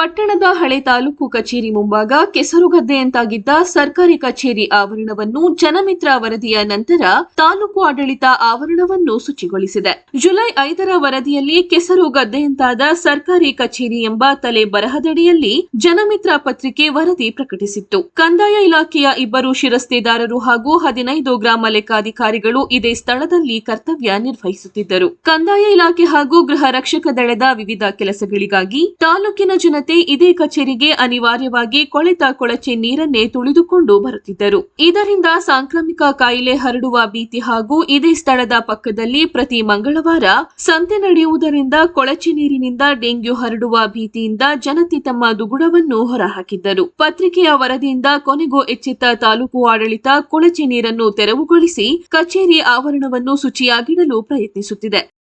ಪಟ್ಟಣದ ಹಳೆ ತಾಲೂಕು ಕಚೇರಿ ಮುಂಭಾಗ ಕೆಸರುಗದ್ದೆಯಂತಾಗಿದ್ದ ಸರ್ಕಾರಿ ಕಚೇರಿ ಆವರಣವನ್ನು ಜನಮಿತ್ರ ವರದಿಯ ನಂತರ ತಾಲೂಕು ಆಡಳಿತ ಆವರಣವನ್ನು ಶುಚಿಗೊಳಿಸಿದೆ. ಜುಲೈ ಐದರ ವರದಿಯಲ್ಲಿ ಕೆಸರು ಗದ್ದೆಯಂತಾದ ಸರ್ಕಾರಿ ಕಚೇರಿ ಎಂಬ ತಲೆ ಬರಹದಡಿಯಲ್ಲಿ ಜನಮಿತ್ರ ಪತ್ರಿಕೆ ವರದಿ ಪ್ರಕಟಿಸಿತ್ತು. ಕಂದಾಯ ಇಲಾಖೆಯ ಇಬ್ಬರು ಶಿರಸ್ತೆದಾರರು ಹಾಗೂ ಹದಿನೈದು ಗ್ರಾಮ ಲೆಕ್ಕಾಧಿಕಾರಿಗಳು ಇದೇ ಸ್ಥಳದಲ್ಲಿ ಕರ್ತವ್ಯ ನಿರ್ವಹಿಸುತ್ತಿದ್ದರು. ಕಂದಾಯ ಇಲಾಖೆ ಹಾಗೂ ಗೃಹ ರಕ್ಷಕ ದಳದ ವಿವಿಧ ಕೆಲಸಗಳಿಗಾಗಿ ತಾಲೂಕಿನ ಜನತೆ ಇದೇ ಕಚೇರಿಗೆ ಅನಿವಾರ್ಯವಾಗಿ ಕೊಳೆತ ಕೊಳಚೆ ನೀರನ್ನೇ ತುಳಿದುಕೊಂಡು ಬರುತ್ತಿದ್ದರು. ಇದರಿಂದ ಸಾಂಕ್ರಾಮಿಕ ಕಾಯಿಲೆ ಹರಡುವ ಭೀತಿ ಹಾಗೂ ಇದೇ ಸ್ಥಳದ ಪಕ್ಕದಲ್ಲಿ ಪ್ರತಿ ಮಂಗಳವಾರ ಸಂತೆ ನಡೆಯುವುದರಿಂದ ಕೊಳಚೆ ನೀರಿನಿಂದ ಡೆಂಗ್ಯೂ ಹರಡುವ ಭೀತಿಯಿಂದ ಜನತೆ ತಮ್ಮ ದುಗುಡವನ್ನು ಹೊರಹಾಕಿದ್ದರು. ಪತ್ರಿಕೆಯ ವರದಿಯಿಂದ ಕೊನೆಗೂ ಎಚ್ಚೆತ್ತ ತಾಲೂಕು ಆಡಳಿತ ಕೊಳಚೆ ನೀರನ್ನು ತೆರವುಗೊಳಿಸಿ ಕಚೇರಿ ಆವರಣವನ್ನು ಶುಚಿಯಾಗಿಡಲು ಪ್ರಯತ್ನಿಸುತ್ತಿದೆ.